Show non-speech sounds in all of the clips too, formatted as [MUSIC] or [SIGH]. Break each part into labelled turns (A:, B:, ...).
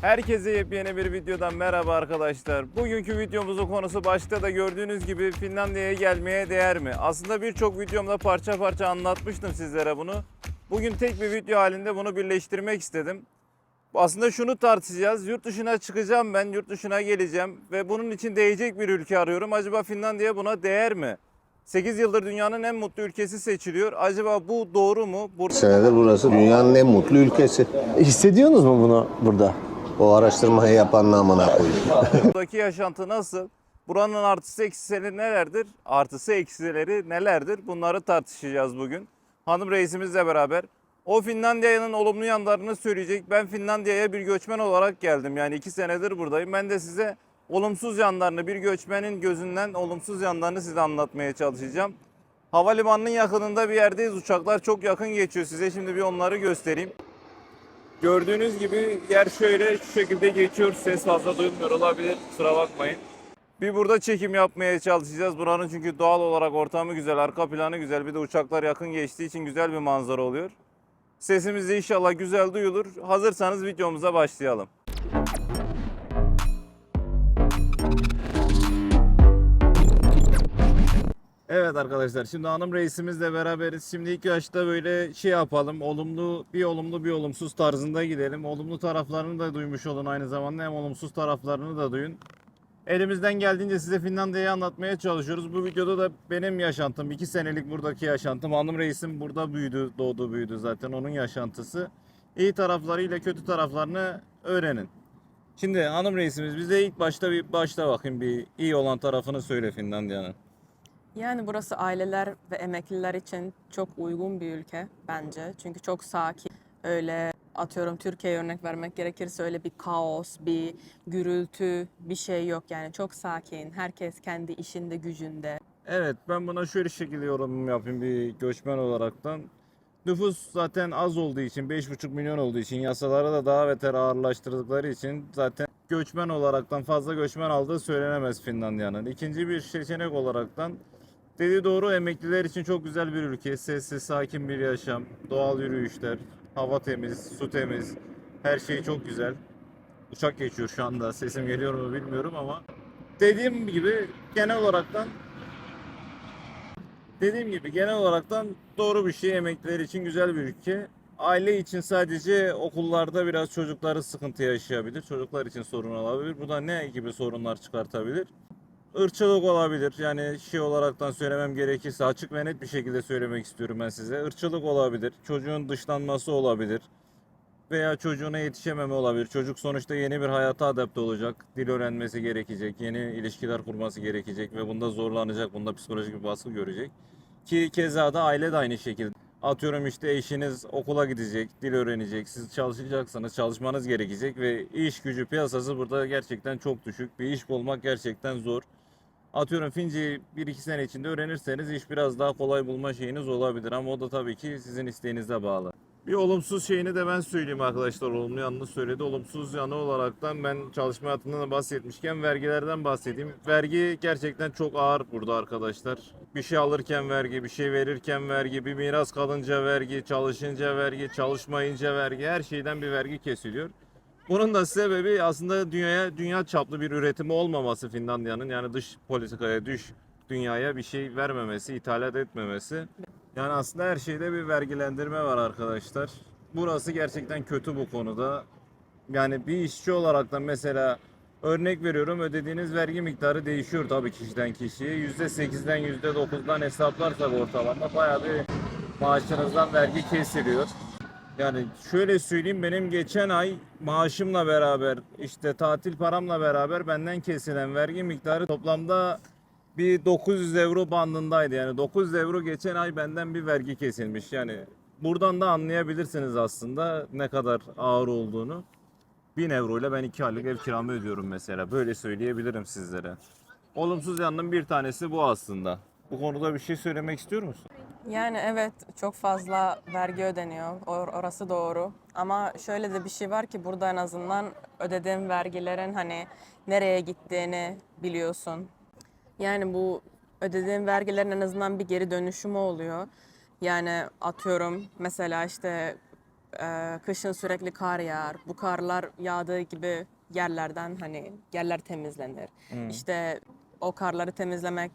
A: Herkese yepyeni bir videodan merhaba arkadaşlar. Bugünkü videomuzun konusu başta da gördüğünüz gibi Finlandiya'ya gelmeye değer mi? Aslında birçok videomda parça parça anlatmıştım sizlere bunu. Bugün tek bir video halinde bunu birleştirmek istedim. Aslında şunu tartışacağız. Yurt dışına çıkacağım ben, yurt dışına geleceğim ve bunun için değecek bir ülke arıyorum. Acaba Finlandiya buna değer mi? 8 yıldır dünyanın en mutlu ülkesi seçiliyor. Acaba bu doğru mu? Burada
B: senedir burası dünyanın en mutlu ülkesi.
C: Hissediyorsunuz mu bunu burada?
B: O araştırmayı yapan namına koyayım. [LAUGHS]
A: Buradaki yaşantı nasıl? Buranın artısı eksileri nelerdir? Artısı eksileri nelerdir? Bunları tartışacağız bugün. Hanım reisimizle beraber. O Finlandiya'nın olumlu yanlarını söyleyecek. Ben Finlandiya'ya bir göçmen olarak geldim. Yani iki senedir buradayım. Ben de size olumsuz yanlarını, bir göçmenin gözünden olumsuz yanlarını size anlatmaya çalışacağım. Havalimanının yakınında bir yerdeyiz. Uçaklar çok yakın geçiyor. Size şimdi bir onları göstereyim. Gördüğünüz gibi yer şöyle şu şekilde geçiyor. Ses fazla duyulmuyor olabilir. Kusura bakmayın. Bir burada çekim yapmaya çalışacağız. Buranın çünkü doğal olarak ortamı güzel, arka planı güzel. Bir de uçaklar yakın geçtiği için güzel bir manzara oluyor. Sesimiz de inşallah güzel duyulur. Hazırsanız videomuza başlayalım. Evet arkadaşlar şimdi hanım reisimizle beraberiz. Şimdi ilk başta böyle şey yapalım. Olumlu bir olumlu bir olumsuz tarzında gidelim. Olumlu taraflarını da duymuş olun aynı zamanda hem olumsuz taraflarını da duyun. Elimizden geldiğince size Finlandiya'yı anlatmaya çalışıyoruz. Bu videoda da benim yaşantım, 2 senelik buradaki yaşantım. Hanım reisim burada büyüdü, doğdu büyüdü zaten onun yaşantısı. İyi taraflarıyla kötü taraflarını öğrenin. Şimdi hanım reisimiz bize ilk başta bir başta bakayım bir iyi olan tarafını söyle Finlandiya'nın.
D: Yani burası aileler ve emekliler için çok uygun bir ülke bence. Çünkü çok sakin. Öyle atıyorum Türkiye'ye örnek vermek gerekirse öyle bir kaos, bir gürültü, bir şey yok yani. Çok sakin. Herkes kendi işinde, gücünde.
A: Evet ben buna şöyle şekilde yorum yapayım bir göçmen olaraktan. Nüfus zaten az olduğu için 5,5 milyon olduğu için yasaları da daha beter ağırlaştırdıkları için zaten göçmen olaraktan fazla göçmen aldığı söylenemez Finlandiya'nın. İkinci bir seçenek olaraktan dediği doğru emekliler için çok güzel bir ülke. Sessiz, sakin bir yaşam, doğal yürüyüşler, hava temiz, su temiz, her şey çok güzel. Uçak geçiyor şu anda. Sesim geliyor mu bilmiyorum ama dediğim gibi genel olaraktan Dediğim gibi genel olaraktan doğru bir şey emekliler için güzel bir ülke. Aile için sadece okullarda biraz çocukları sıkıntı yaşayabilir. Çocuklar için sorun olabilir. Bu da ne gibi sorunlar çıkartabilir? Irkçılık olabilir. Yani şey olaraktan söylemem gerekirse açık ve net bir şekilde söylemek istiyorum ben size. Irkçılık olabilir. Çocuğun dışlanması olabilir. Veya çocuğuna yetişememe olabilir. Çocuk sonuçta yeni bir hayata adapte olacak. Dil öğrenmesi gerekecek. Yeni ilişkiler kurması gerekecek ve bunda zorlanacak. Bunda psikolojik bir baskı görecek. Ki keza da aile de aynı şekilde. Atıyorum işte eşiniz okula gidecek, dil öğrenecek, siz çalışacaksanız çalışmanız gerekecek ve iş gücü piyasası burada gerçekten çok düşük. Bir iş bulmak gerçekten zor. Atıyorum Fince'yi 1-2 sene içinde öğrenirseniz iş biraz daha kolay bulma şeyiniz olabilir ama o da tabii ki sizin isteğinize bağlı. Bir olumsuz şeyini de ben söyleyeyim arkadaşlar. Olumlu yanını söyledi. Olumsuz yanı olaraktan ben çalışma hayatından da bahsetmişken vergilerden bahsedeyim. Vergi gerçekten çok ağır burada arkadaşlar. Bir şey alırken vergi, bir şey verirken vergi, bir miras kalınca vergi, çalışınca vergi, çalışmayınca vergi, her şeyden bir vergi kesiliyor. Bunun da sebebi aslında dünyaya dünya çaplı bir üretimi olmaması Finlandiya'nın yani dış politikaya, dış dünyaya bir şey vermemesi, ithalat etmemesi. Yani aslında her şeyde bir vergilendirme var arkadaşlar. Burası gerçekten kötü bu konuda. Yani bir işçi olarak da mesela örnek veriyorum ödediğiniz vergi miktarı değişiyor tabii kişiden kişiye. %8'den %9'dan hesaplarsak ortalama bayağı bir maaşınızdan vergi kesiliyor. Yani şöyle söyleyeyim benim geçen ay maaşımla beraber işte tatil paramla beraber benden kesilen vergi miktarı toplamda bir 900 euro bandındaydı. Yani 900 euro geçen ay benden bir vergi kesilmiş. Yani buradan da anlayabilirsiniz aslında ne kadar ağır olduğunu. 1000 euro ile ben 2 aylık ev kiramı ödüyorum mesela. Böyle söyleyebilirim sizlere. Olumsuz yanının bir tanesi bu aslında. Bu konuda bir şey söylemek istiyor musun?
D: Yani evet çok fazla vergi ödeniyor. Or- orası doğru. Ama şöyle de bir şey var ki burada en azından ödediğin vergilerin hani nereye gittiğini biliyorsun. Yani bu ödediğin vergilerin en azından bir geri dönüşümü oluyor. Yani atıyorum mesela işte e, kışın sürekli kar yağar. Bu karlar yağdığı gibi yerlerden hani yerler temizlenir. İşte o karları temizlemek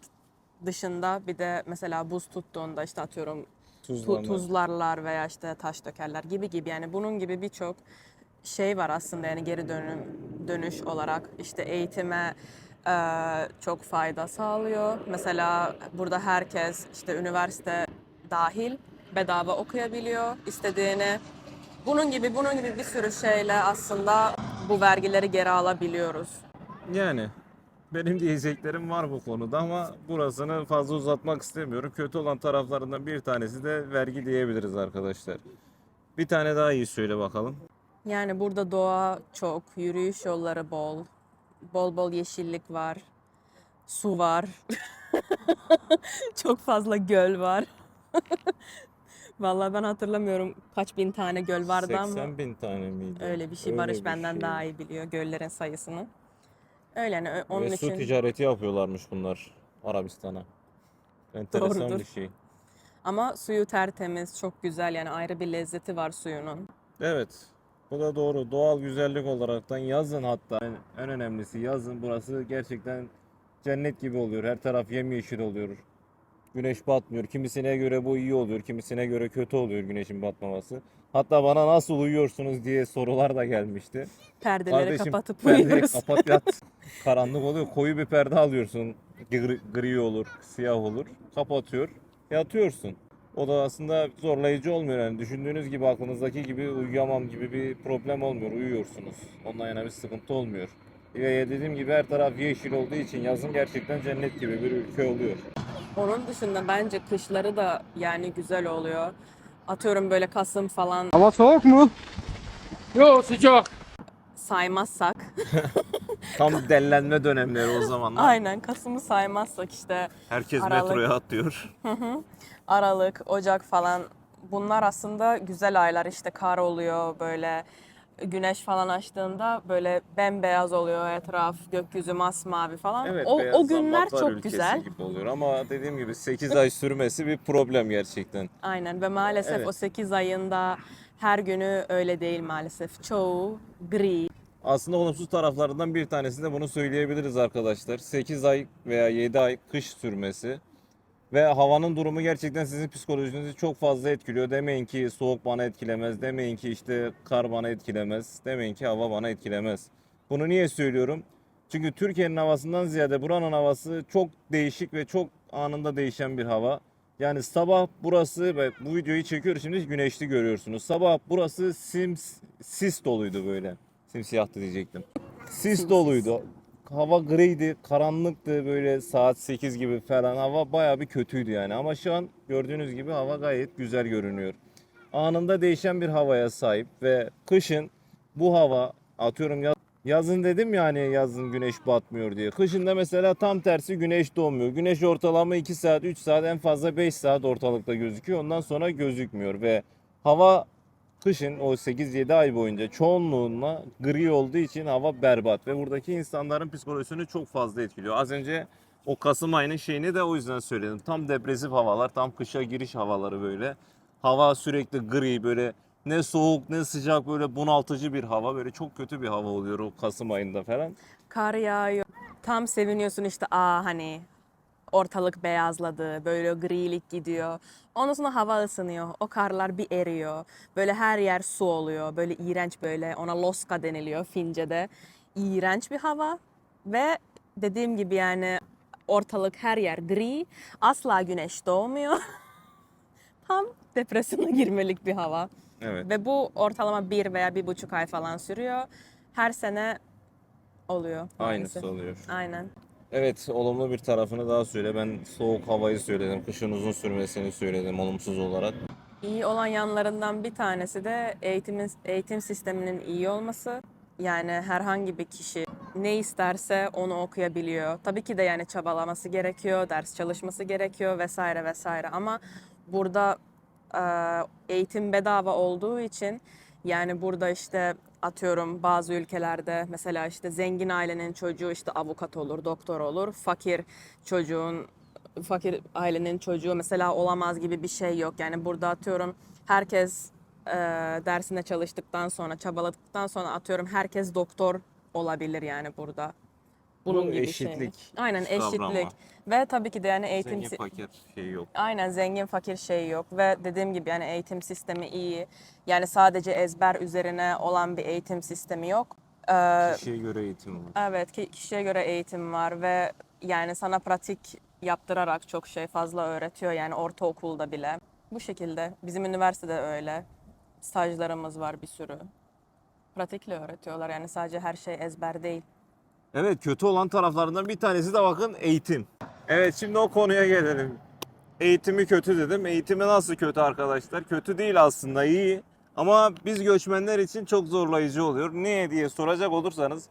D: dışında bir de mesela buz tuttuğunda işte atıyorum tu-
A: Tuzlanır.
D: tuzlarlar veya işte taş dökerler gibi gibi yani bunun gibi birçok şey var aslında yani geri dönüm dönüş olarak işte eğitime e, çok fayda sağlıyor. Mesela burada herkes işte üniversite dahil bedava okuyabiliyor istediğini. Bunun gibi bunun gibi bir sürü şeyle aslında bu vergileri geri alabiliyoruz.
A: Yani benim diyeceklerim var bu konuda ama burasını fazla uzatmak istemiyorum. Kötü olan taraflarından bir tanesi de vergi diyebiliriz arkadaşlar. Bir tane daha iyi söyle bakalım.
D: Yani burada doğa çok, yürüyüş yolları bol, bol bol yeşillik var, su var, [LAUGHS] çok fazla göl var. [LAUGHS] Vallahi ben hatırlamıyorum kaç bin tane göl vardı ama
A: 80 bin tane miydi?
D: öyle bir şey.
A: Öyle
D: Barış
A: bir
D: benden
A: şey.
D: daha iyi biliyor göllerin sayısını. Öyle yani ö- onun
A: Ve su
D: için.
A: ticareti yapıyorlarmış bunlar Arabistan'a. Enteresan
D: Doğrudur.
A: bir şey.
D: Ama suyu tertemiz, çok güzel yani ayrı bir lezzeti var suyunun.
A: Evet. Bu da doğru. Doğal güzellik olaraktan yazın hatta en, en önemlisi yazın burası gerçekten cennet gibi oluyor. Her taraf yemyeşil oluyor. Güneş batmıyor. Kimisine göre bu iyi oluyor, kimisine göre kötü oluyor güneşin batmaması. Hatta bana nasıl uyuyorsunuz diye sorular da gelmişti.
D: Perdeleri
A: Kardeşim
D: kapatıp
A: perdeyi
D: uyuyoruz.
A: kapat yat. Karanlık oluyor. Koyu bir perde alıyorsun. Gri, gri olur, siyah olur. Kapatıyor. Yatıyorsun. O da aslında zorlayıcı olmuyor yani. Düşündüğünüz gibi aklınızdaki gibi uyuyamam gibi bir problem olmuyor. Uyuyorsunuz. Ondan yana bir sıkıntı olmuyor. Ve dediğim gibi her taraf yeşil olduğu için yazın gerçekten cennet gibi bir ülke oluyor.
D: Onun dışında bence kışları da yani güzel oluyor. Atıyorum böyle Kasım falan
E: Hava soğuk mu? Yok sıcak.
D: saymazsak. [LAUGHS]
A: Tam dellenme dönemleri o zamanlar.
D: Aynen Kasım'ı saymazsak işte
A: Herkes
D: Aralık.
A: metroya atlıyor.
D: Aralık, Ocak falan bunlar aslında güzel aylar işte kar oluyor böyle güneş falan açtığında böyle bembeyaz oluyor etraf, gökyüzü masmavi falan.
A: Evet,
D: o, o günler çok güzel.
A: gibi oluyor ama dediğim gibi 8 ay sürmesi bir problem gerçekten.
D: Aynen ve maalesef
A: Evet.
D: o 8 ayında her günü öyle değil maalesef. Çoğu gri.
A: Aslında olumsuz taraflarından bir tanesi de bunu söyleyebiliriz arkadaşlar. 8 ay veya 7 ay kış sürmesi ve havanın durumu gerçekten sizin psikolojinizi çok fazla etkiliyor. Demeyin ki soğuk bana etkilemez, demeyin ki işte kar bana etkilemez, demeyin ki hava bana etkilemez. Bunu niye söylüyorum? Çünkü Türkiye'nin havasından ziyade buranın havası çok değişik ve çok anında değişen bir hava. Yani sabah burası ve bu videoyu çekiyoruz şimdi güneşli görüyorsunuz. Sabah burası sims, sis doluydu böyle. Simsiyahtı diyecektim. Sis doluydu. Hava griydi, karanlıktı böyle saat 8 gibi falan. Hava baya bir kötüydü yani. Ama şu an gördüğünüz gibi hava gayet güzel görünüyor. Anında değişen bir havaya sahip ve kışın bu hava atıyorum yaz, yazın dedim ya hani yazın güneş batmıyor diye. Kışın da mesela tam tersi güneş doğmuyor. Güneş ortalama 2 saat 3 saat en fazla 5 saat ortalıkta gözüküyor. Ondan sonra gözükmüyor ve hava kışın o 8-7 ay boyunca çoğunluğunla gri olduğu için hava berbat ve buradaki insanların psikolojisini çok fazla etkiliyor. Az önce o Kasım ayının şeyini de o yüzden söyledim. Tam depresif havalar, tam kışa giriş havaları böyle. Hava sürekli gri böyle ne soğuk ne sıcak böyle bunaltıcı bir hava. Böyle çok kötü bir hava oluyor o Kasım ayında falan.
D: Kar yağıyor. Tam seviniyorsun işte aa hani ortalık beyazladı, böyle grilik gidiyor. Ondan sonra hava ısınıyor, o karlar bir eriyor. Böyle her yer su oluyor, böyle iğrenç böyle, ona loska deniliyor Fince'de. İğrenç bir hava ve dediğim gibi yani ortalık her yer gri, asla güneş doğmuyor. [LAUGHS] Tam depresyona girmelik bir hava.
A: Evet.
D: Ve bu ortalama bir veya bir buçuk ay falan sürüyor. Her sene oluyor. maalesef.
A: Aynısı oluyor.
D: Aynen.
A: Evet, olumlu bir tarafını daha söyle. Ben soğuk havayı söyledim, kışın uzun sürmesini söyledim olumsuz olarak.
D: İyi olan yanlarından bir tanesi de eğitimin, eğitim sisteminin iyi olması. Yani herhangi bir kişi ne isterse onu okuyabiliyor. Tabii ki de yani çabalaması gerekiyor, ders çalışması gerekiyor vesaire vesaire. Ama burada eğitim bedava olduğu için yani burada işte atıyorum bazı ülkelerde mesela işte zengin ailenin çocuğu işte avukat olur, doktor olur. Fakir çocuğun fakir ailenin çocuğu mesela olamaz gibi bir şey yok. Yani burada atıyorum herkes e, dersine çalıştıktan sonra, çabaladıktan sonra atıyorum herkes doktor olabilir yani burada. Bunun
A: Bu
D: gibi
A: eşitlik
D: şey. Aynen
A: kavramı.
D: eşitlik. Ve tabii ki de yani eğitim
A: Zengin
D: si-
A: fakir şey yok.
D: Aynen zengin fakir şey yok ve dediğim gibi yani eğitim sistemi iyi. Yani sadece ezber üzerine olan bir eğitim sistemi yok. Ee,
A: Kişiye göre eğitim var.
D: evet ki kişiye göre eğitim var ve yani sana pratik yaptırarak çok şey fazla öğretiyor yani ortaokulda bile. Bu şekilde bizim üniversitede öyle. Stajlarımız var bir sürü. Pratikle öğretiyorlar yani sadece her şey ezber değil.
A: Evet kötü olan taraflarından bir tanesi de bakın eğitim. Evet şimdi o konuya gelelim. Eğitimi kötü dedim. Eğitimi nasıl kötü arkadaşlar? Kötü değil aslında iyi. Ama biz göçmenler için çok zorlayıcı oluyor. Niye diye soracak olursanız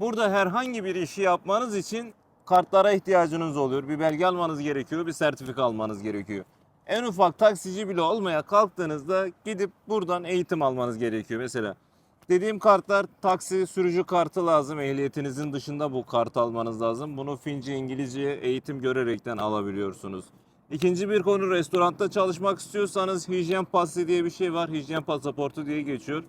A: burada herhangi bir işi yapmanız için kartlara ihtiyacınız oluyor. Bir belge almanız gerekiyor, bir sertifika almanız gerekiyor. En ufak taksici bile olmaya kalktığınızda gidip buradan eğitim almanız gerekiyor. Mesela Dediğim kartlar taksi sürücü kartı lazım. Ehliyetinizin dışında bu kartı almanız lazım. Bunu Fince İngilizce eğitim görerekten alabiliyorsunuz. İkinci bir konu restoranda çalışmak istiyorsanız hijyen passı diye bir şey var. Hijyen pasaportu diye geçiyor.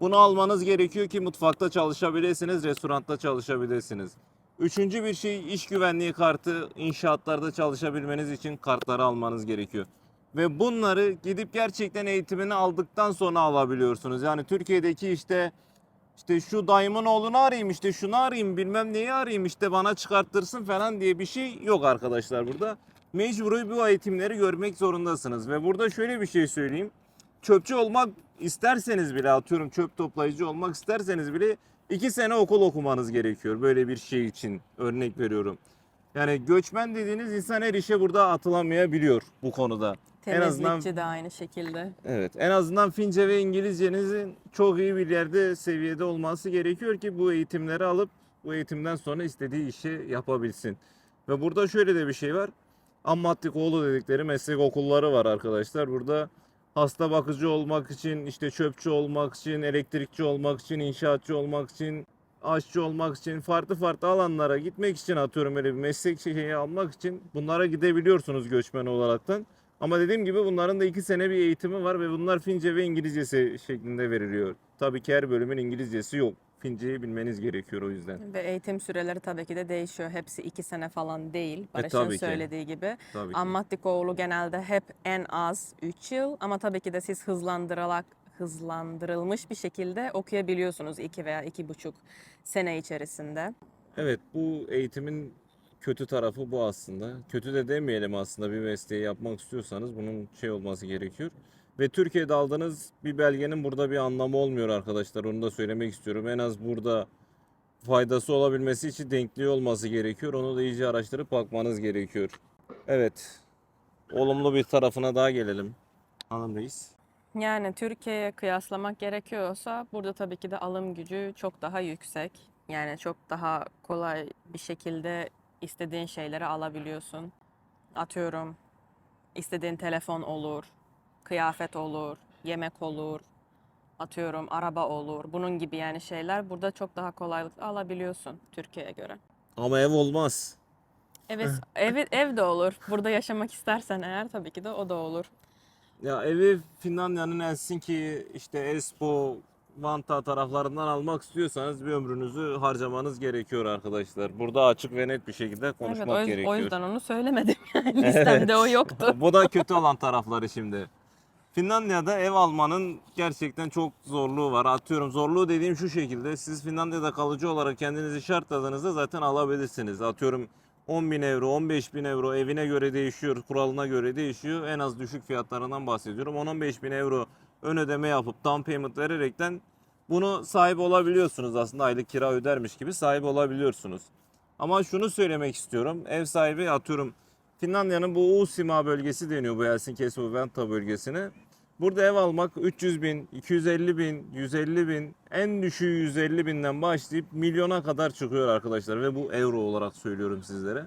A: Bunu almanız gerekiyor ki mutfakta çalışabilirsiniz, restoranda çalışabilirsiniz. Üçüncü bir şey iş güvenliği kartı. İnşaatlarda çalışabilmeniz için kartları almanız gerekiyor. Ve bunları gidip gerçekten eğitimini aldıktan sonra alabiliyorsunuz. Yani Türkiye'deki işte işte şu dayımın oğlunu arayayım işte şunu arayayım bilmem neyi arayayım işte bana çıkarttırsın falan diye bir şey yok arkadaşlar burada. Mecburi bu eğitimleri görmek zorundasınız. Ve burada şöyle bir şey söyleyeyim. Çöpçü olmak isterseniz bile atıyorum çöp toplayıcı olmak isterseniz bile iki sene okul okumanız gerekiyor. Böyle bir şey için örnek veriyorum. Yani göçmen dediğiniz insan her işe burada atılamayabiliyor bu konuda. En azından
D: Temizlikçi de aynı şekilde.
A: Evet, en azından Fince ve İngilizcenizin çok iyi bir yerde seviyede olması gerekiyor ki bu eğitimleri alıp bu eğitimden sonra istediği işi yapabilsin. Ve burada şöyle de bir şey var. Ammattikoğlu dedikleri meslek okulları var arkadaşlar. Burada hasta bakıcı olmak için, işte çöpçü olmak için, elektrikçi olmak için, inşaatçı olmak için, aşçı olmak için, farklı farklı alanlara gitmek için atıyorum öyle bir meslek şeyi almak için bunlara gidebiliyorsunuz göçmen olaraktan. Ama dediğim gibi bunların da iki sene bir eğitimi var ve bunlar Fince ve İngilizcesi şeklinde veriliyor. Tabii ki her bölümün İngilizcesi yok. Finceyi bilmeniz gerekiyor o yüzden.
D: Ve eğitim süreleri tabii ki de değişiyor. Hepsi iki sene falan değil. Barış'ın
A: tabii ki.
D: söylediği gibi.
A: Tabii ki.
D: Genelde hep en az 3 yıl ama tabii ki de siz hızlandırılarak hızlandırılmış bir şekilde okuyabiliyorsunuz 2 veya iki buçuk sene içerisinde.
A: Evet bu eğitimin kötü tarafı bu aslında. Kötü de demeyelim aslında bir mesleği yapmak istiyorsanız bunun şey olması gerekiyor. Ve Türkiye'de aldığınız bir belgenin burada bir anlamı olmuyor arkadaşlar. Onu da söylemek istiyorum. En az burada faydası olabilmesi için denkliği olması gerekiyor. Onu da iyice araştırıp bakmanız gerekiyor. Evet. Olumlu bir tarafına daha gelelim. Hanım Reis.
D: Yani Türkiye'ye kıyaslamak gerekiyorsa burada tabii ki de alım gücü çok daha yüksek. Yani çok daha kolay bir şekilde istediğin şeyleri alabiliyorsun. Atıyorum istediğin telefon olur, kıyafet olur, yemek olur, atıyorum araba olur. Bunun gibi yani şeyler burada çok daha kolaylıkla alabiliyorsun Türkiye'ye göre.
A: Ama ev olmaz.
D: Evet, ev, ev de olur. Burada yaşamak istersen eğer tabii ki de o da olur.
A: Ya evi Finlandiya'nın Helsinki, işte Espoo, Vantaa taraflarından almak istiyorsanız bir ömrünüzü harcamanız gerekiyor arkadaşlar. Burada açık ve net bir şekilde
D: Evet,
A: konuşmak
D: o, yüz-
A: gerekiyor.
D: o yüzden onu söylemedim [LAUGHS] listemde o yoktu. [LAUGHS]
A: Bu da kötü olan tarafları şimdi. Finlandiya'da ev almanın gerçekten çok zorluğu var. Atıyorum zorluğu dediğim şu şekilde. Siz Finlandiya'da kalıcı olarak kendinizi şartladığınızda zaten alabilirsiniz. Atıyorum 10 bin euro, 15 bin euro evine göre değişiyor, kuralına göre değişiyor. En az düşük fiyatlarından bahsediyorum. 10-15 bin euro ön ödeme yapıp down payment vererekten bunu sahip olabiliyorsunuz aslında aylık kira ödermiş gibi sahip olabiliyorsunuz. Ama şunu söylemek istiyorum. Ev sahibi atıyorum Finlandiya'nın bu Uusimaa bölgesi deniyor bu Helsinki Espoo Vantaa bölgesine. Burada ev almak 300 bin, 250 bin, 150 bin, en düşüğü 150 binden başlayıp milyona kadar çıkıyor arkadaşlar. Ve bu euro olarak söylüyorum sizlere.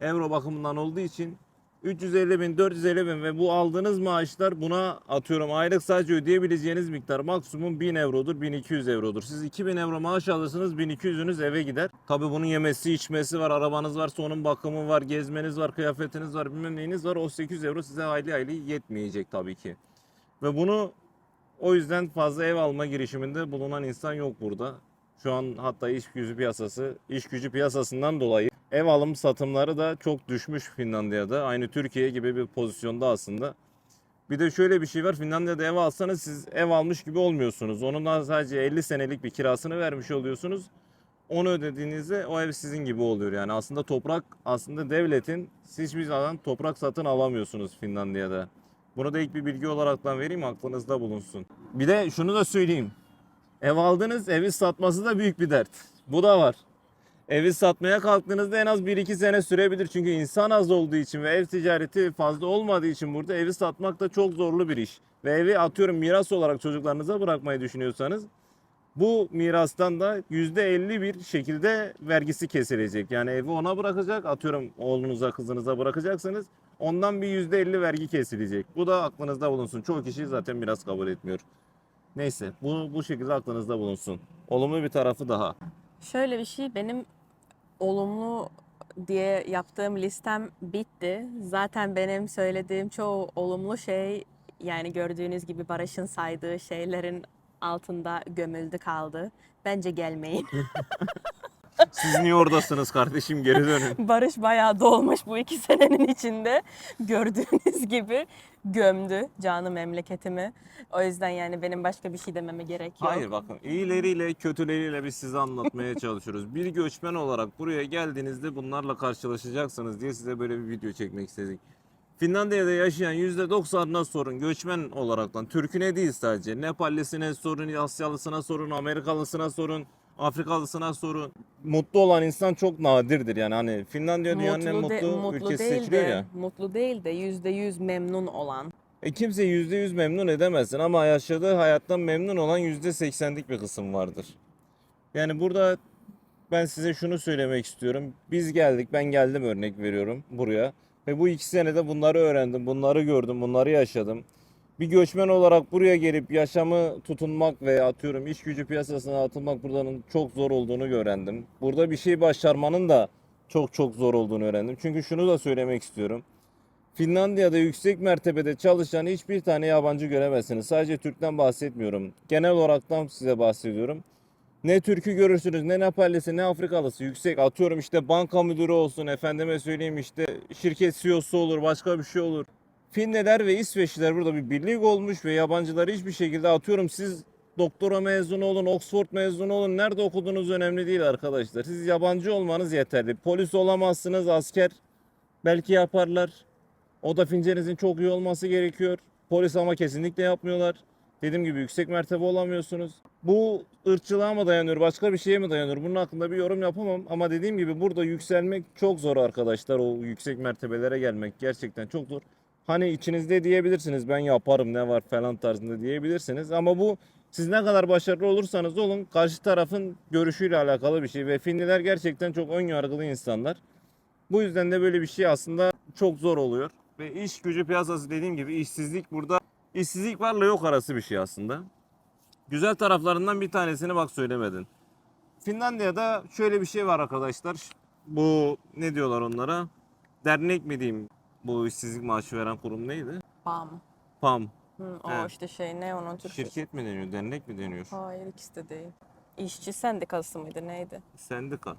A: Euro bakımından olduğu için 350 bin, 450 bin ve bu aldığınız maaşlar buna atıyorum aylık sadece ödeyebileceğiniz miktar maksimum 1000 eurodur, 1200 eurodur. Siz 2000 euro maaş alırsınız 1200'ünüz eve gider. Tabi bunun yemesi içmesi var, arabanız varsa onun bakımı var, gezmeniz var, kıyafetiniz var, bilmem neyiniz var. O 800 euro size aylı aylı yetmeyecek tabii ki. Ve bunu O yüzden fazla ev alma girişiminde bulunan insan yok burada. Şu an hatta iş gücü piyasası, iş gücü piyasasından dolayı ev alım satımları da çok düşmüş Finlandiya'da. Aynı Türkiye gibi bir pozisyonda aslında. Bir de şöyle bir şey var. Finlandiya'da ev alsanız siz ev almış gibi olmuyorsunuz. Onun sadece 50 senelik bir kirasını vermiş oluyorsunuz. Onu ödediğinizde o ev sizin gibi oluyor. Yani aslında toprak aslında devletin siz hiçbir zaman toprak satın alamıyorsunuz Finlandiya'da. Bunu da ilk bir bilgi olaraktan vereyim aklınızda bulunsun. Bir de şunu da söyleyeyim. Ev aldınız evi satması da büyük bir dert. Bu da var. Evi satmaya kalktığınızda en az 1-2 sene sürebilir. Çünkü insan az olduğu için ve ev ticareti fazla olmadığı için burada evi satmak da çok zorlu bir iş. Ve evi atıyorum miras olarak çocuklarınıza bırakmayı düşünüyorsanız bu mirastan da %50 bir şekilde vergisi kesilecek. Yani evi ona bırakacak atıyorum oğlunuza kızınıza bırakacaksınız. Ondan bir %50 vergi kesilecek. Bu da aklınızda bulunsun. Çoğu kişi zaten miras kabul etmiyor. Neyse bu, bu şekilde aklınızda bulunsun. Olumlu bir tarafı daha.
D: Şöyle bir şey benim olumlu diye yaptığım listem bitti. Zaten benim söylediğim çoğu olumlu şey yani gördüğünüz gibi Barış'ın saydığı şeylerin altında gömüldü kaldı. Bence gelmeyin. [LAUGHS]
A: Siz niye oradasınız kardeşim geri dönün. [LAUGHS]
D: Barış bayağı dolmuş bu iki senenin içinde. Gördüğünüz gibi gömdü canı memleketimi. O yüzden yani benim başka bir şey dememe gerek yok.
A: Hayır bakın iyileriyle kötüleriyle biz size anlatmaya çalışıyoruz. Bir göçmen olarak buraya geldiğinizde bunlarla karşılaşacaksınız diye size böyle bir video çekmek istedik. Finlandiya'da yaşayan %90'ına sorun göçmen olaraktan Türküne değil sadece Nepallisine sorun, Asyalısına sorun, Amerikalısına sorun, Afrikalısına sorun. Mutlu olan insan çok nadirdir yani hani Finlandiya dünyanın en
D: de-
A: mutlu, ülkesi
D: değil
A: seçiliyor
D: de,
A: ya.
D: Mutlu değil de yüzde yüz memnun olan.
A: E kimse %100 memnun edemezsin ama yaşadığı hayattan memnun olan %80'lik bir kısım vardır. Yani burada ben size şunu söylemek istiyorum. Biz geldik, ben geldim örnek veriyorum buraya. Ve bu iki senede bunları öğrendim, bunları gördüm, bunları yaşadım. Bir göçmen olarak buraya gelip yaşamı tutunmak ve atıyorum iş gücü piyasasına atılmak buradanın çok zor olduğunu öğrendim. Burada bir şey başarmanın da çok çok zor olduğunu öğrendim. Çünkü şunu da söylemek istiyorum. Finlandiya'da yüksek mertebede çalışan hiçbir tane yabancı göremezsiniz. Sadece Türk'ten bahsetmiyorum. Genel olaraktan size bahsediyorum. Ne Türk'ü görürsünüz, ne Nepallisi, ne Afrikalısı yüksek. Atıyorum işte banka müdürü olsun, efendime söyleyeyim işte şirket CEO'su olur, başka bir şey olur. Finliler ve İsveçliler burada bir birlik olmuş ve yabancıları hiçbir şekilde atıyorum siz doktora mezunu olun, Oxford mezunu olun, nerede okuduğunuz önemli değil arkadaşlar. Siz yabancı olmanız yeterli. Polis olamazsınız, asker belki yaparlar. O da fincenizin çok iyi olması gerekiyor. Polis ama kesinlikle yapmıyorlar. Dediğim gibi yüksek mertebe olamıyorsunuz. Bu ırkçılığa mı dayanıyor, başka bir şeye mi dayanıyor? Bunun hakkında bir yorum yapamam. Ama dediğim gibi burada yükselmek çok zor arkadaşlar. O yüksek mertebelere gelmek gerçekten çok zor. Hani içinizde diyebilirsiniz ben yaparım ne var falan tarzında diyebilirsiniz. Ama bu siz ne kadar başarılı olursanız olun karşı tarafın görüşüyle alakalı bir şey. Ve Finliler gerçekten çok ön yargılı insanlar. Bu yüzden de böyle bir şey aslında çok zor oluyor. Ve iş gücü piyasası dediğim gibi işsizlik burada işsizlik varla yok arası bir şey aslında. Güzel taraflarından bir tanesini bak söylemedin. Finlandiya'da şöyle bir şey var arkadaşlar. Bu ne diyorlar onlara? Dernek mi diyeyim? Bu işsizlik maaşı veren kurum neydi?
D: Bam.
A: PAM.
D: Hı, o
A: He.
D: işte şey ne onun Türkçesi?
A: Şirket mi deniyor? Dernek mi deniyor?
D: Hayır ikisi de değil. İşçi sendikası mıydı neydi?
A: Sendika.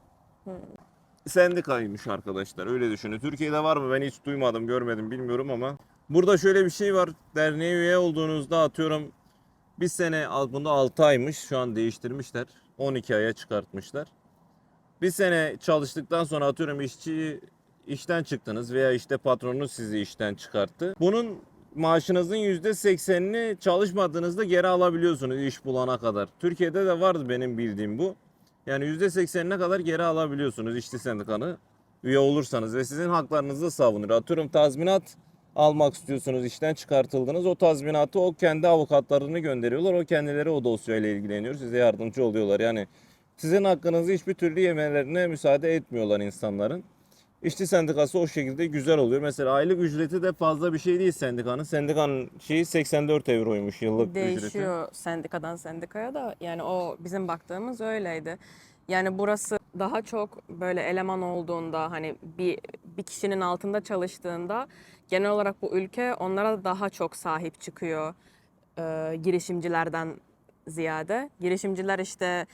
A: Sendikaymış arkadaşlar öyle düşünün. Türkiye'de var mı ben hiç duymadım görmedim bilmiyorum ama. Burada şöyle bir şey var. Derneğe üye olduğunuzda atıyorum bir sene bunda 6 aymış şu an değiştirmişler. 12 aya çıkartmışlar. Bir sene çalıştıktan sonra atıyorum işçi işten çıktınız veya işte patronunuz sizi işten çıkarttı. Bunun maaşınızın %80'ini çalışmadığınızda geri alabiliyorsunuz iş bulana kadar. Türkiye'de de vardı benim bildiğim bu. Yani %80'ine kadar geri alabiliyorsunuz işçi sendikanı üye olursanız ve sizin haklarınızı da savunuyor. Atıyorum tazminat almak istiyorsunuz işten çıkartıldınız. O tazminatı o kendi avukatlarını gönderiyorlar. O kendileri o dosyayla ilgileniyor. Size yardımcı oluyorlar. Yani sizin hakkınızı hiçbir türlü yemelerine müsaade etmiyorlar insanların. İşçi sendikası o şekilde güzel oluyor. Mesela aylık ücreti de fazla bir şey değil sendikanın. Sendikanın şeyi 84 euroymuş yıllık ücreti.
D: Değişiyor sendikadan sendikaya da yani o bizim baktığımız öyleydi. Yani burası daha çok böyle eleman olduğunda hani bir bir kişinin altında çalıştığında genel olarak bu ülke onlara daha çok sahip çıkıyor. e, girişimcilerden ziyade. Girişimciler işte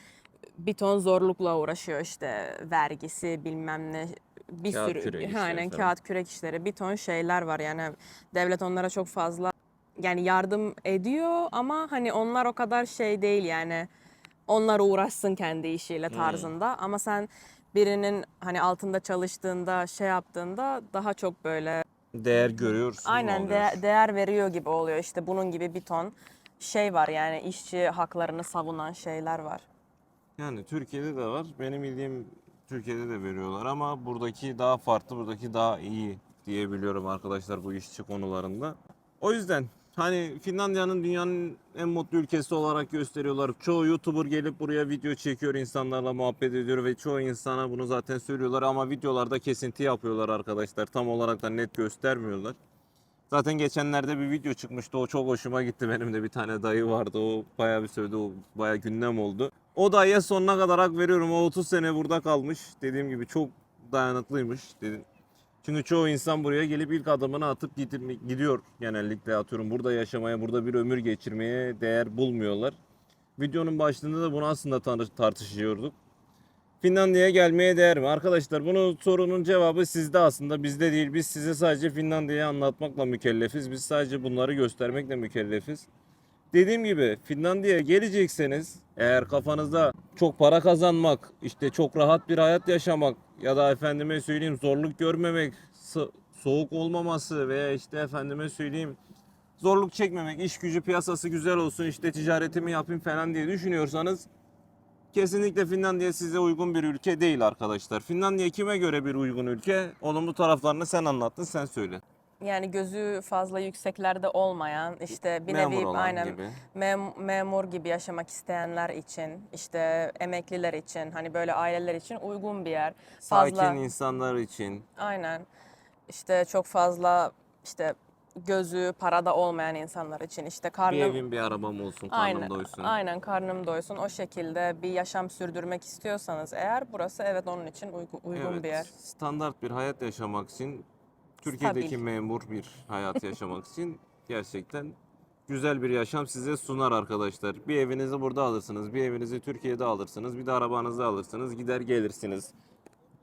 D: bir ton zorlukla uğraşıyor işte vergisi bilmem ne bir
A: Kağıt
D: sürü
A: kürek
D: aynen
A: falan.
D: kağıt kürek işleri bir ton şeyler var yani devlet onlara çok fazla yani yardım ediyor ama hani onlar o kadar şey değil yani onlar uğraşsın kendi işiyle tarzında ama sen birinin hani altında çalıştığında şey yaptığında daha çok böyle
A: Değer görüyorsun.
D: aynen de- değer veriyor gibi oluyor işte bunun gibi bir ton şey var yani işçi haklarını savunan şeyler var.
A: Yani Türkiye'de de var. Benim bildiğim Türkiye'de de veriyorlar ama buradaki daha farklı, buradaki daha iyi diyebiliyorum arkadaşlar bu işçi konularında. O yüzden hani Finlandiya'nın dünyanın en mutlu ülkesi olarak gösteriyorlar. Çoğu YouTuber gelip buraya video çekiyor, insanlarla muhabbet ediyor ve çoğu insana bunu zaten söylüyorlar ama videolarda kesinti yapıyorlar arkadaşlar. Tam olarak da net göstermiyorlar. Zaten geçenlerde bir video çıkmıştı. O çok hoşuma gitti. Benim de bir tane dayı vardı. O bayağı bir söyledi. O bayağı gündem oldu. O dayıya sonuna kadar hak veriyorum. O 30 sene burada kalmış. Dediğim gibi çok dayanıklıymış. Dedim. Çünkü çoğu insan buraya gelip ilk adımını atıp gidiyor genellikle atıyorum. Burada yaşamaya, burada bir ömür geçirmeye değer bulmuyorlar. Videonun başlığında da bunu aslında tartışıyorduk. Finlandiya'ya gelmeye değer mi? Arkadaşlar bunun sorunun cevabı sizde aslında bizde değil. Biz size sadece Finlandiya'yı anlatmakla mükellefiz. Biz sadece bunları göstermekle mükellefiz. Dediğim gibi Finlandiya'ya gelecekseniz eğer kafanızda çok para kazanmak, işte çok rahat bir hayat yaşamak ya da efendime söyleyeyim zorluk görmemek, so- soğuk olmaması veya işte efendime söyleyeyim zorluk çekmemek, iş gücü piyasası güzel olsun, işte ticaretimi yapayım falan diye düşünüyorsanız Kesinlikle Finlandiya size uygun bir ülke değil arkadaşlar. Finlandiya kime göre bir uygun ülke? Olumlu taraflarını sen anlattın, sen söyle.
D: Yani gözü fazla yükseklerde olmayan işte bir
A: Memur
D: nevi
A: olan
D: aynen
A: gibi.
D: mem- memur gibi yaşamak isteyenler için işte emekliler için hani böyle aileler için uygun bir yer.
A: Sakin
D: Fazla
A: insanlar için.
D: aynen işte çok fazla işte gözü parada olmayan insanlar için işte
A: Bir
D: karnım
A: evim bir arabam olsun, karnım
D: aynen
A: doysun.
D: aynen karnım doysun o şekilde bir yaşam sürdürmek istiyorsanız eğer burası evet onun için uygun, uygun
A: Evet,
D: bir yer.
A: standart bir hayat yaşamak için, Türkiye'deki
D: Stabil.
A: memur bir hayat [LAUGHS] yaşamak için gerçekten güzel bir yaşam size sunar arkadaşlar. Bir evinizi burada alırsınız, bir evinizi Türkiye'de alırsınız, bir de arabanızı alırsınız, gider gelirsiniz.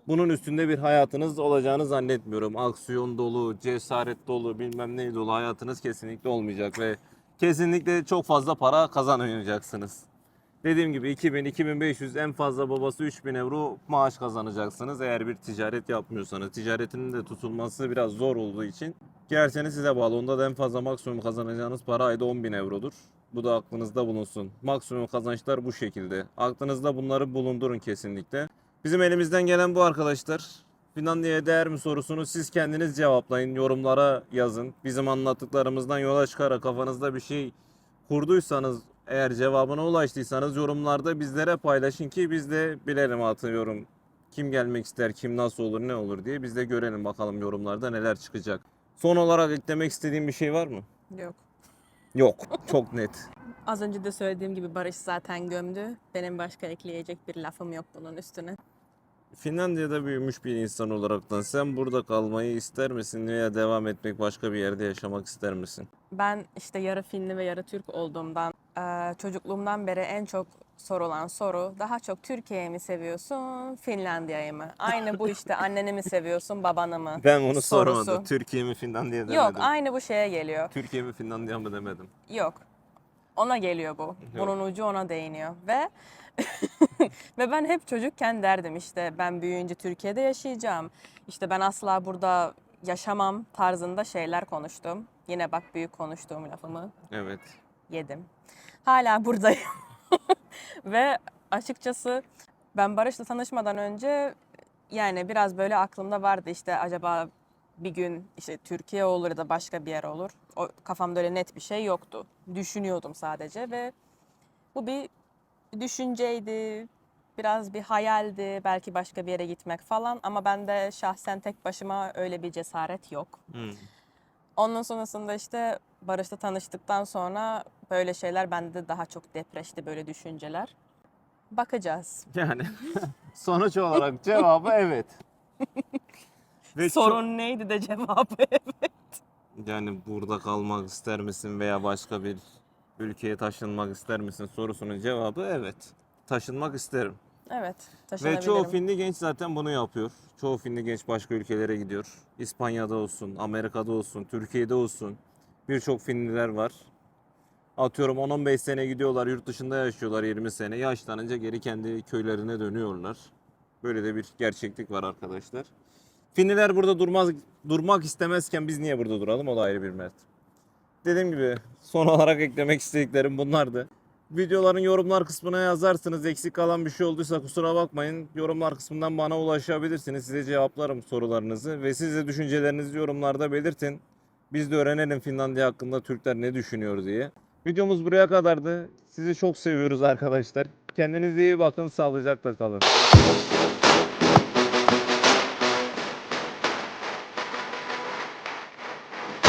A: Bunun üstünde bir hayatınız olacağını zannetmiyorum. Aksiyon dolu, cesaret dolu, bilmem ne dolu hayatınız kesinlikle olmayacak ve kesinlikle çok fazla para kazanamayacaksınız. Dediğim gibi 2000, 2500 en fazla babası 3000 euro maaş kazanacaksınız eğer bir ticaret yapmıyorsanız. Ticaretinin de tutulması biraz zor olduğu için girerseniz size bağlı. Onda da en fazla maksimum kazanacağınız para ayda 10.000 eurodur. Bu da aklınızda bulunsun. Maksimum kazançlar bu şekilde. Aklınızda bunları bulundurun kesinlikle. Bizim elimizden gelen bu arkadaşlar. Finlandiya'ya değer mi sorusunu siz kendiniz cevaplayın. Yorumlara yazın. Bizim anlattıklarımızdan yola çıkarak kafanızda bir şey kurduysanız eğer cevabına ulaştıysanız yorumlarda bizlere paylaşın ki biz de bilelim atıyorum. Kim gelmek ister, kim nasıl olur, ne olur diye biz de görelim bakalım yorumlarda neler çıkacak. Son olarak eklemek istediğim bir şey var mı?
D: Yok.
A: Yok. Çok net.
D: Az önce de söylediğim gibi Barış zaten gömdü. Benim başka ekleyecek bir lafım yok bunun üstüne.
A: Finlandiya'da büyümüş bir insan olaraktan sen burada kalmayı ister misin veya devam etmek başka bir yerde yaşamak ister misin?
D: Ben işte yarı Finli ve yarı Türk olduğumdan eee, çocukluğumdan beri en çok sorulan soru daha çok Türkiye'yi mi seviyorsun, Finlandiya'yı mı? Aynı bu işte [LAUGHS] anneni mi seviyorsun, babanı mı?
A: Ben bunu
D: Sorusu.
A: sormadım. Türkiye mi Finlandiya demedim.
D: Yok, aynı bu şeye geliyor.
A: Türkiye mi Finlandiya mı demedim.
D: Yok. Ona geliyor bu. Bunun ucu ona değiniyor. Ve [LAUGHS] ve ben hep çocukken derdim işte ben büyüyünce Türkiye'de yaşayacağım. İşte ben asla burada yaşamam tarzında şeyler konuştum. Yine bak büyük konuştuğum lafımı
A: Evet.
D: yedim. Hala buradayım. [LAUGHS] Ve açıkçası ben Barış'la tanışmadan önce yani biraz böyle aklımda vardı işte acaba bir gün işte Türkiye olur ya da başka bir yer olur. O kafamda öyle net bir şey yoktu. Düşünüyordum sadece ve bu bir düşünceydi. Biraz bir hayaldi. Belki başka bir yere gitmek falan ama bende şahsen tek başıma öyle bir cesaret yok.
A: Hmm.
D: Ondan sonrasında işte Barış'la tanıştıktan sonra böyle şeyler bende daha çok depreşti böyle düşünceler. Bakacağız. [LAUGHS]
A: Yani sonuç olarak cevabı [LAUGHS] evet. Ve çok-
D: Sorun neydi de cevabı [LAUGHS] evet.
A: yani burada kalmak ister misin veya başka bir ülkeye taşınmak ister misin sorusunun cevabı evet. Taşınmak isterim.
D: Evet,
A: Ve çoğu Finli genç zaten bunu yapıyor. Çoğu Finli genç başka ülkelere gidiyor. İspanya'da olsun, Amerika'da olsun, Türkiye'de olsun. Birçok Finliler var. Atıyorum 10-15 sene gidiyorlar, yurt dışında yaşıyorlar 20 sene. Yaşlanınca geri kendi köylerine dönüyorlar. Böyle de bir gerçeklik var arkadaşlar. Finliler burada durmaz durmak istemezken biz niye burada duralım? O da ayrı bir mert. Dediğim gibi son olarak eklemek istediklerim bunlardı. Videoların yorumlar kısmına yazarsınız. Eksik kalan bir şey olduysa kusura bakmayın. Yorumlar kısmından bana ulaşabilirsiniz. Size cevaplarım sorularınızı. Ve siz de düşüncelerinizi yorumlarda belirtin. Biz de öğrenelim Finlandiya hakkında Türkler ne düşünüyor diye. Videomuz buraya kadardı. Sizi çok seviyoruz arkadaşlar. Kendinize iyi bakın. Sağlıcakla kalın.